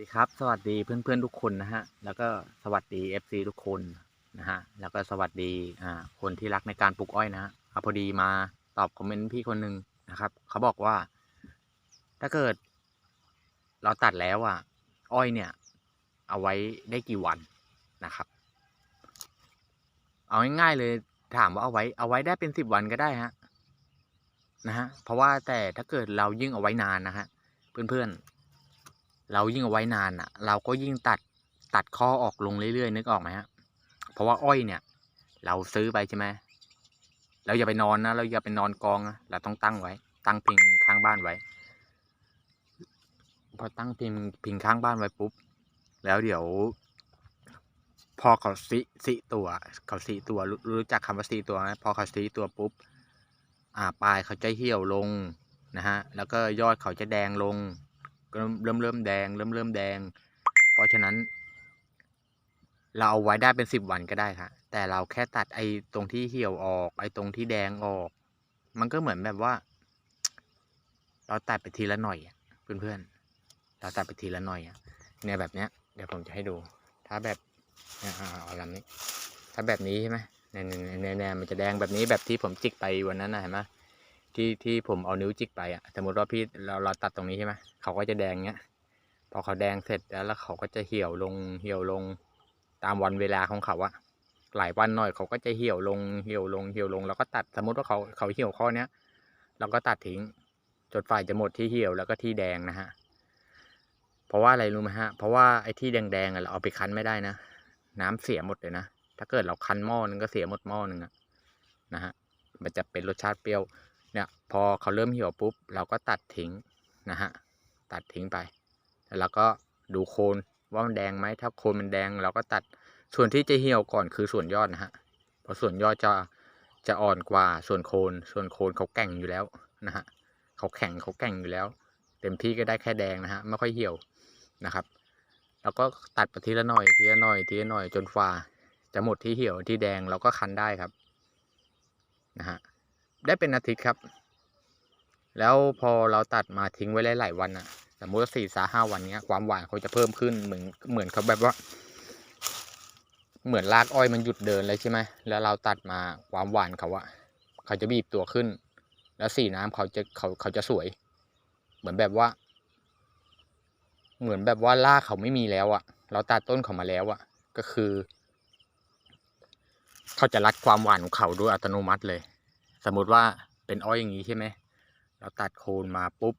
ดีครับ สวัสดีเพื่อนๆทุกคนนะฮะ แล้วก็สวัสดี FC ทุกคนนะฮะ แล้วก็สวัสดีอ่าคนที่รักในการปลูกอ้อยนะฮะพอดีมาตอบคอมเมนต์พี่คนหนึ่งนะครับ เขาบอกว่า ถ้าเกิด เราตัดแล้วอะ อ้อยเนี่ย เอาไว้ได้กี่วันนะครับ เอาง่ายๆเลยถามว่าเอาไว้เอาไว้ได้เป็นสิบวันก็ได้ฮะนะฮะเพราะว่าแต่ถ้าเกิดเรายิ่งเอาไว้นานนะฮะเพื่อนๆ เรายิ่งเอาไว้นานอะ เราก็ยิ่งตัดตัดข้อออกลงเรื่อยๆนึกออกไหมฮะเพราะว่าอ้อยเนี่ย เราซื้อไปใช่ไหมเราอย่าไปนอนนะเราอย่าไปนอนกองนะเราต้องตั้งไว้ ตั้งพิงข้างบ้านไว้ พอตั้งพิงพิงข้างบ้านไว้ปุ๊บแล้วเดี๋ยว พอเขาซิซิตัวเขาซิตัวรู้รู้จักคำว่าซิตัวไหมพอเขาซิตัวปุ๊บอ่าปลายเขาจะเหี่ยวลงนะฮะแล้วก็ยอดเขาจะแดงลง เริ่มเริ่มเริ่มแดง เริ่มเริ่มแดง เพราะฉะนั้น เราเอาไว้ได้เป็นสิบวันก็ได้ค่ะแต่เราแค่ตัดไอ้ตรงที่เหี่ยวออก ไอ้ตรงที่แดงออก มันก็เหมือนแบบว่า เราตัดไปทีละหน่อยอะเพื่อนๆเราตัดไปทีละหน่อยเนี่ยแบบเนี้ยเดี๋ยวผมจะให้ดู ถ้าแบบเนี่ยอ่าเอาลำนี้ ถ้าแบบนี้ใช่ไหมเนี่ยเนี่ยเนี่ยเนี่ยมันจะแดงแบบนี้แบบที่ผมจิกไปวันนั้นนะเห็นไหม ที่ที่ผมเอานิ้วจิกไปอะสมมติว่าพี่เราเราตัดตรงนี้ใช่ไหมเขาก็จะแดงเงี้ย พอเขาแดงเสร็จแล้วแล้วเขาก็จะเหี่ยวลงเหี่ยวลงตามวันเวลาของเขาอะหลายวันหน่อยเขาก็จะเหี่ยวลงเหี่ยวลงเหี่ยวลง แล้วก็ตัดสมมติว่าเขาเขาเหี่ยวข้อเนี้ยเราก็ตัดทิ้งจนฝ่ายจะหมดที่เหี่ยวแล้วก็ที่แดงนะฮะเพราะว่าอะไรรู้ไหมฮะ เพราะว่าไอ้ที่แดงๆอะเราเอาไปคั้นไม่ได้นะ น้ำเสียหมดเลยนะ ถ้าเกิดเราคั้นหม้อนึงก็เสียหมดหม้อนึงอะนะฮะ มันจะเป็นรสชาติเปรี้ยว เนี่ยพอเขาเริ่มเหี่ยวปุ๊บ เราก็ตัดทิ้งนะฮะตัดทิ้งไป แล้วเราก็ดูโคนว่ามันแดงไหมถ้าโคนมันแดงเราก็ตัดส่วนที่จะเหี่ยวก่อนคือส่วนยอดนะฮะเพราะส่วนยอดจะจะอ่อนกว่าส่วนโคน ส่วนโคนเขาแก่งอยู่แล้วนะฮะเขาแข็งเขาแก่งอยู่แล้ว เต็มที่ก็ได้แค่แดงนะฮะไม่ค่อยเหี่ยวนะครับ แล้วก็ตัดไปทีละหน่อยทีละหน่อยทีละหน่อยจนฝ่าจะหมดที่เหี่ยวที่แดงเราก็คันได้ครับนะฮะ ได้เป็นอาทิตย์ครับ แล้วพอเราตัดมาทิ้งไว้หลายๆวันอะสมมติว่าสี่สาห้าวันเนี้ยความหวานเขาจะเพิ่มขึ้นเหมือนเหมือนเขาแบบว่า เหมือนรากอ้อยมันหยุดเดินเลยใช่ไหมแล้วเราตัดมาความหวานเขาอะเขาจะบีบตัวขึ้น แล้วสีน้ำเขาจะเขาเขาจะสวย เหมือนแบบว่า เหมือนแบบว่ารากเขาไม่มีแล้วอะเราตัดต้นเขามาแล้วอะก็คือ เขาจะรัดความหวานของเขาด้วยอัตโนมัติเลย สมมติว่าเป็นอ้อยอย่างนี้ใช่ไหมเราตัดโคนมาปุ๊บ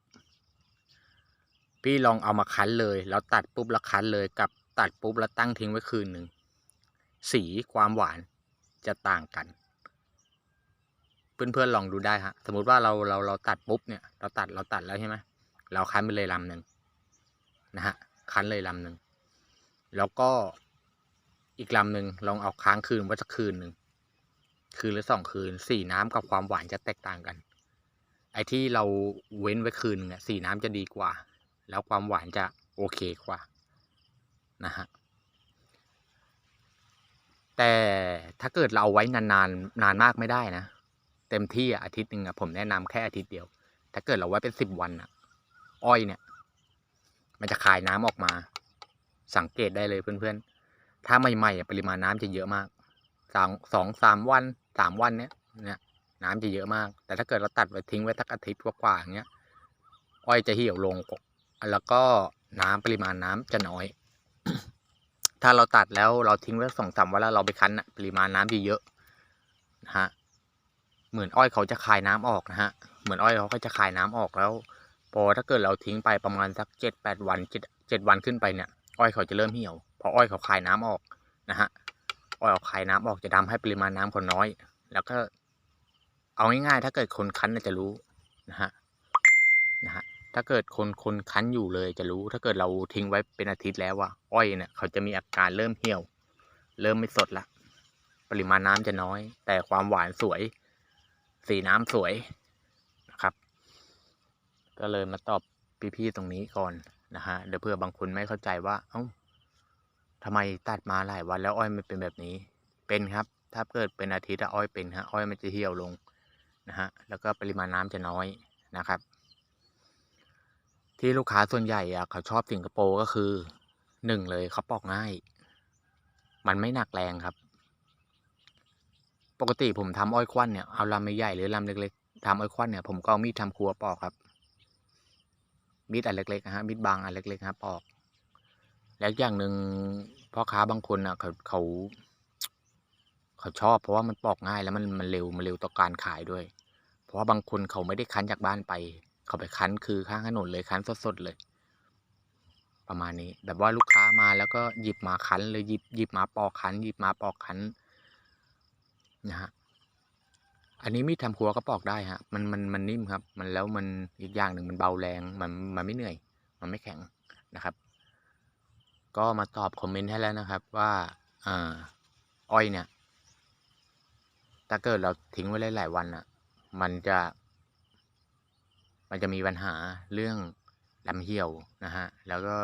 พี่ลองเอามาคั้นเลย แล้วตัดปุ๊บแล้วคั้นเลยกับตัดปุ๊บแล้วตั้งทิ้งไว้คืนหนึ่ง สีความหวานจะต่างกัน เพื่อนๆลองดูได้ฮะ สมมติว่าเราเราเราตัดปุ๊บเนี่ย เราตัดเราตัดแล้วใช่ไหมเราคั้นไปเลยลำหนึ่งนะฮะ คั้นเลยลำหนึ่ง แล้วก็อีกลำหนึ่งลองเอาค้างคืนไว้สักคืนหนึ่ง คืนหรือสองคืน สีน้ำกับความหวานจะแตกต่างกัน ไอ้ที่เราเว้นไว้คืนเนี่ยสีน้ำจะดีกว่า แล้วความหวานจะโอเคกว่านะฮะแต่ถ้าเกิดเราเอาไว้นานๆนนานมากไม่ได้นะ เต็มที่อะอาทิตย์หนึ่งอะผมแนะนำแค่อาทิตย์เดียว ถ้าเกิดเราไว้เป็นสิบวันอะอ้อยเนี่ย มันจะคายน้ำออกมา สังเกตได้เลยเพื่อนๆ ถ้าใหม่ๆปริมาณน้ำจะเยอะมาก สองสองสามวันสามวันเนี้ยเนี่ยน้ำจะเยอะมาก แต่ถ้าเกิดเราตัดไว้ทิ้งไว้สักอาทิตย์กว่าๆอย่างเงี้ยอ้อยจะเหี่ยวลงแล้วก็น้ำปริมาณน้ำจะน้อย ถ้าเราตัดแล้วเราทิ้งไว้สองสามวันแล้วเราไปคั้นน่ะปริมาณน้ำจะเยอะนะฮะเหมือนอ้อยเขาจะคายน้ำออกนะฮะเหมือนอ้อยเขาก็จะคายน้ำออกแล้ว พอถ้าเกิดเราทิ้งไปประมาณสักเจ็ดแปดวันเจ็ดเจ็ดวันขึ้นไปเนี่ย อ้อยเขาจะเริ่มเหี่ยวพออ้อยเขาคายน้ำออกนะฮะ อ้อยเขาคายน้ำออกจะทำให้ปริมาณน้ำเขาน้อย แล้วก็เอาง่ายๆถ้าเกิดคนคั้นจะรู้นะฮะนะฮะถ้าเกิดคนคนคั้นอยู่เลยจะรู้ ถ้าเกิดเราทิ้งไว้เป็นอาทิตย์แล้วว่าอ้อยเนี่ยเขาจะมีอาการเริ่มเหี่ยว เริ่มไม่สดละปริมาณน้ำจะน้อย แต่ความหวานสวย สีน้ำสวยนะครับ ก็เลยมาตอบพี่ๆตรงนี้ก่อนนะฮะเดี๋ยวเพื่อบางคนไม่เข้าใจว่า เอ้า ทำไมตัดมาหลายวันแล้วอ้อยมันเป็นแบบนี้ เป็นครับ ถ้าเกิดเป็นอาทิตย์อะอ้อยเป็นฮะอ้อยมันจะเหี่ยวลงนะฮะ แล้วก็ปริมาณน้ำจะน้อยนะครับ ที่ลูกค้าส่วนใหญ่อะเขาชอบสิงคโปร์ก็คือหนึ่งเลยเขาปอกง่าย มันไม่หนักแรงครับ ปกติผมทำอ้อยควันเนี่ยเอาลำใหญ่หรือลำเล็กๆทำอ้อยควันเนี่ยผมก็เอามีดทำครัวปอกครับมีดอันเล็กๆนะฮะมีดบางอันเล็กๆนะปอก แล้วอย่างหนึ่งพ่อค้าบางคนอะเขาเขาเขาชอบเพราะว่ามันปอกง่ายแล้วมันมันเร็วมันเร็วต่อการขายด้วย เพราะว่าบางคนเขาไม่ได้คั้นจากบ้านไป เขาไปคั้นคือข้างถนนเลยคั้นสดๆเลย ประมาณนี้ แบบว่าลูกค้ามาแล้วก็หยิบมาคั้นเลยหยิบหยิบมาปอกคั้นหยิบมาปอกคั้นนะฮะอันนี้มีดทำครัวก็ปอกได้ฮะ มันมันมันนิ่มครับ มันแล้วมันอีกอย่างหนึ่งมันเบาแรง มันมันไม่เหนื่อย มันไม่แข็งนะครับ ก็มาตอบคอมเมนต์ให้แล้วนะครับว่าอ่าอ้อยเนี่ย ถ้าเกิดเราทิ้งไว้หลายๆวันอะ มันจะ มันจะมีปัญหาเรื่องลำเหี่ยวนะฮะ แล้วก็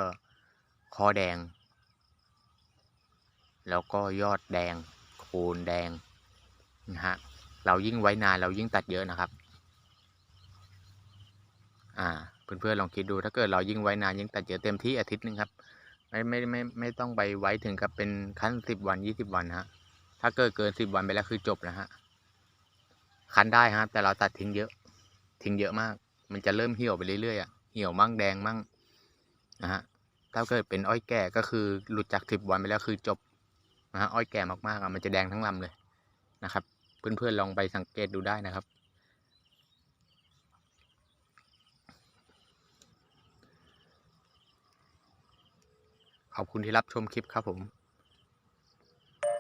คอแดง แล้วก็ยอดแดง โคนแดงนะฮะ เรายิ่งไว้นานเรายิ่งตัดเยอะนะครับ อ่า เพื่อนๆลองคิดดูถ้าเกิดเรายิ่งไว้นานยิ่งตัดเยอะเต็มที่อาทิตย์นึงครับ ไม่ไม่ไม่ไม่ต้องไปไว้ถึงกับเป็นขั้นสิบวันยี่สิบวันฮะ ถ้าเกิดเกินสิบวันไปแล้วคือจบแล้วฮะ คั้นได้ฮะ แต่เราตัดทิ้งเยอะ ทิ้งเยอะมาก มันจะเริ่มเหี่ยวไปเรื่อยๆอะ เหี่ยวมั่งแดงมั่งนะฮะ ถ้าเกิดเป็นอ้อยแก่ก็คือหลุดจากสิบวันไปแล้วคือจบนะฮะ อ้อยแก่มากๆอะมันจะแดงทั้งลำเลยนะครับ เพื่อนๆลองไปสังเกตดูได้นะครับ ขอบคุณที่รับชมคลิปครับผม